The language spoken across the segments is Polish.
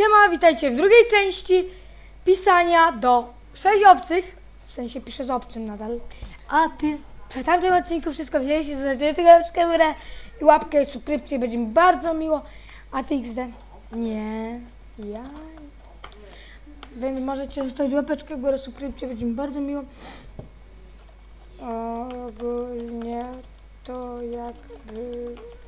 Siema, witajcie w drugiej części pisania do sześć obcych. W sensie piszę z obcym nadal. A ty w tamtym odcinku wszystko widzieliście, zostawcie łapkę w górę i łapkę i subskrypcję, będzie mi bardzo miło. A ty XD? Nie, ja. Więc możecie zostawić łapeczkę górę, subskrypcję, będzie mi bardzo miło. Ogólnie to jakby... Jak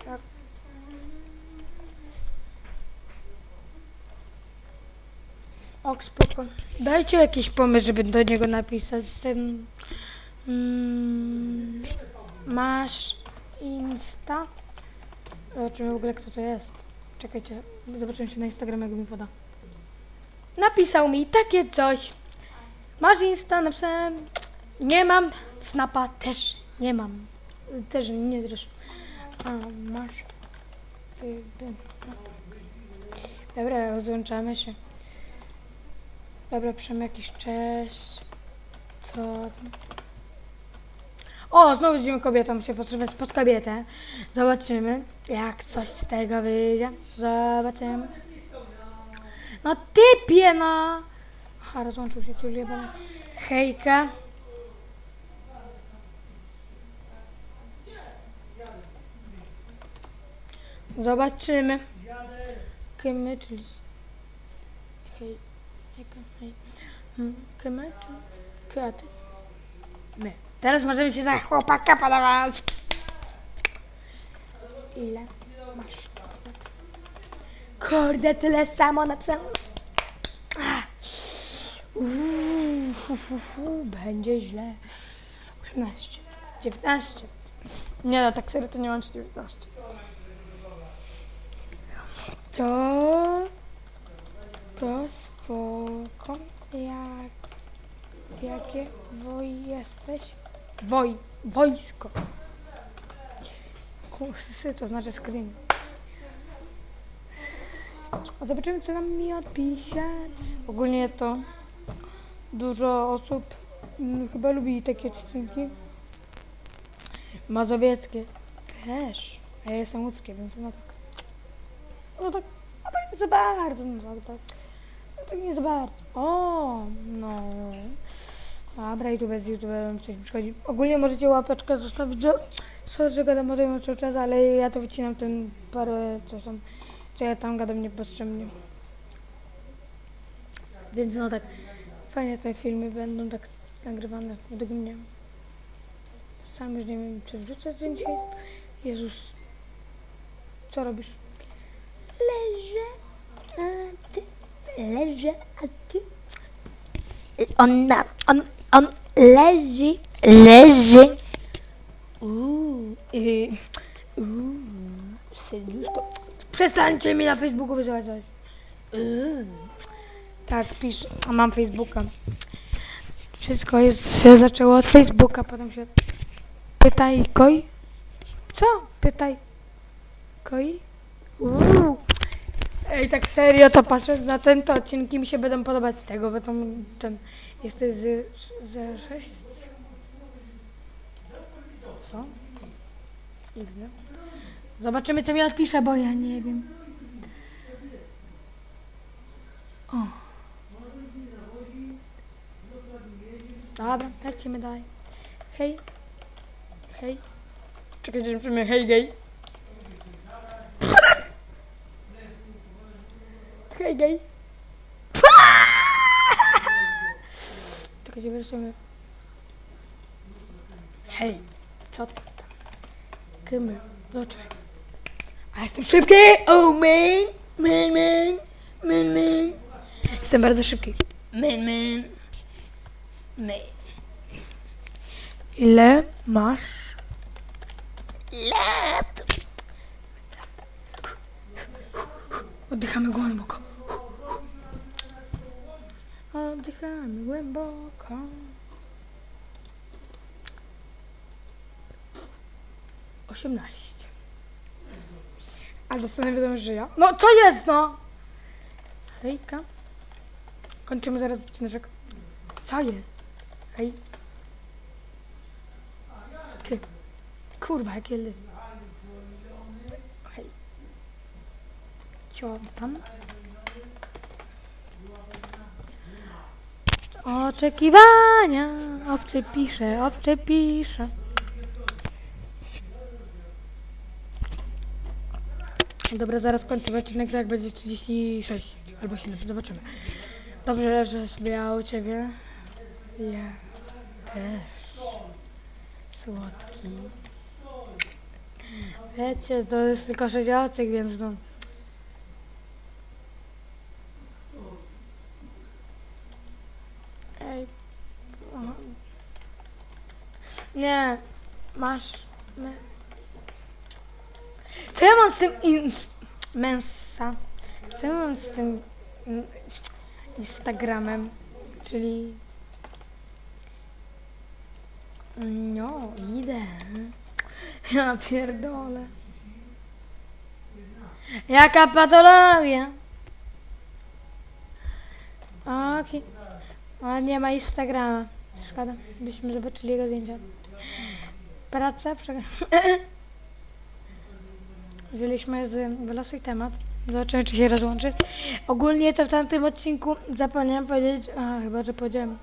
Ok, spoko. Dajcie jakiś pomysł, żeby do niego napisać z tym... Mm, masz Insta? Zobaczymy w ogóle, kto to jest. Czekajcie, zobaczymy się na Instagramie, jak mi poda. Napisał mi takie coś. Masz Insta? Napisałem... Nie mam. Snapa też nie mam. Też nie też. A, masz... Dobra, rozłączamy się. Dobra, piszemy jakiś cześć. Co tam? O, znowu widzimy kobietę, muszę potrzebować pod kobietę. Zobaczymy, jak coś z tego wyjdzie. Zobaczymy. No typie, no! Aha, rozłączył się, czyli jebany. Hejka. Zobaczymy. Kymy, czyli... Hej. Kymy, czy... Kwiaty. My. Teraz możemy się za chłopaka podawać. Ile masz? Kurde, tyle samo napisane. Uuu, fu, fu, fu, będzie źle. 18, 19. Nie no, tak serio to nie mam 19. To... To spoko. Jak... Jakie woj jesteś? Woj. Wojsko. Kusy, to znaczy screen. A zobaczymy, co nam mi odpisze. Ogólnie to dużo osób mm, chyba lubi takie odcinki. Mazowieckie też. A ja jestem łódzkie, więc no tak. No tak, no tak nie za bardzo, no tak, tak. No tak nie za bardzo. O, no. Dobra, YouTube z YouTube'em coś mi przychodzi. Ogólnie możecie łapeczkę zostawić, że... Sorry, że gadam o tym cały czas, ale ja to wycinam ten parę, coś tam, co ja tam gadam niepotrzebnie. Więc no tak, fajnie te filmy będą tak nagrywane według mnie. Sam już nie wiem, czy wrzucę ten dzisiaj. Jezus, co robisz? Leżę, a ty, leżę, a ty. On, na, on, on leży, leży. Uuu, y, uuu. Przestańcie mi na Facebooku wysyłać coś. Uuu. Tak, pisz, mam Facebooka. Wszystko jest, się zaczęło od Facebooka, potem się pytaj koi. Co? Pytaj koi? Uuu. Ej, tak serio, to patrzę na ten, to odcinki mi się będą podobać z tego, bo tam ten, jest to z, z 6. Co? XD. Zobaczymy, co mi odpisze, bo ja nie wiem. O. Dobra, lecimy dalej. Hej. Hej. Czekajcie, musimy hej gej. Hej gej. Czekajcie, wyrysujemy. Hej, co tam? Kymy, zobaczmy. A jestem szybki! Oh man! Man, man! Man, man! Jestem bardzo szybki. Man, man! Man. Ile masz lat? Oddychamy głęboko. Oddychamy głęboko. Osiemnaście. A dostanę wiadomość, że ja. No co jest no? Hejka. Kończymy zaraz odcineczek. Co jest? Hej. Jakie? Kurwa, jakie ly. Hej. Co Oczekiwania. Obcy pisze, obcy pisze. Dobra, zaraz kończymy odcinek, jak będzie 36 albo 7, zobaczymy. Dobrze leżę sobie, a u ciebie? Ja też. Słodki. Wiecie, to jest tylko sześciocyk, więc no. Ej. aha. Nie, masz. Co ja mam z tym ins... Mensa? Co ja mam z tym Instagramem? Czyli... No, idę. Ja pierdolę. Jaka patologia? Okej. O, nie ma Instagrama. Szkoda, byśmy zobaczyli jego zdjęcia. Praca, przegrana. Wzięliśmy z wylosuj temat. Zobaczymy, czy się rozłączy. Ogólnie to w tamtym odcinku zapomniałem powiedzieć, a chyba, że powiedziałem.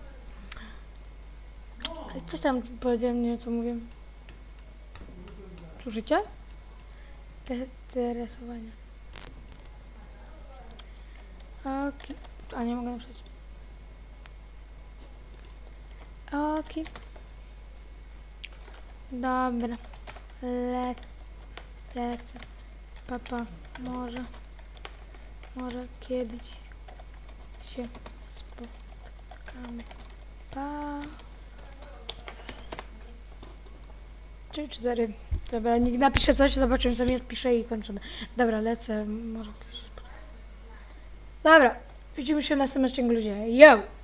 Coś tam powiedziałem, nie wiem co mówię. Słyszycie? Te, te rysowania. Okej. A nie mogę napisać. Okej. Dobra. Le lecę. Papa, może, może kiedyś się spotkamy. Pa. Trzy, cztery. Dobra, nikt napisze coś, zobaczymy co mi odpisze i kończymy. Dobra, lecę, może. Dobra, widzimy się w następnym odcinku ludzie. Yo!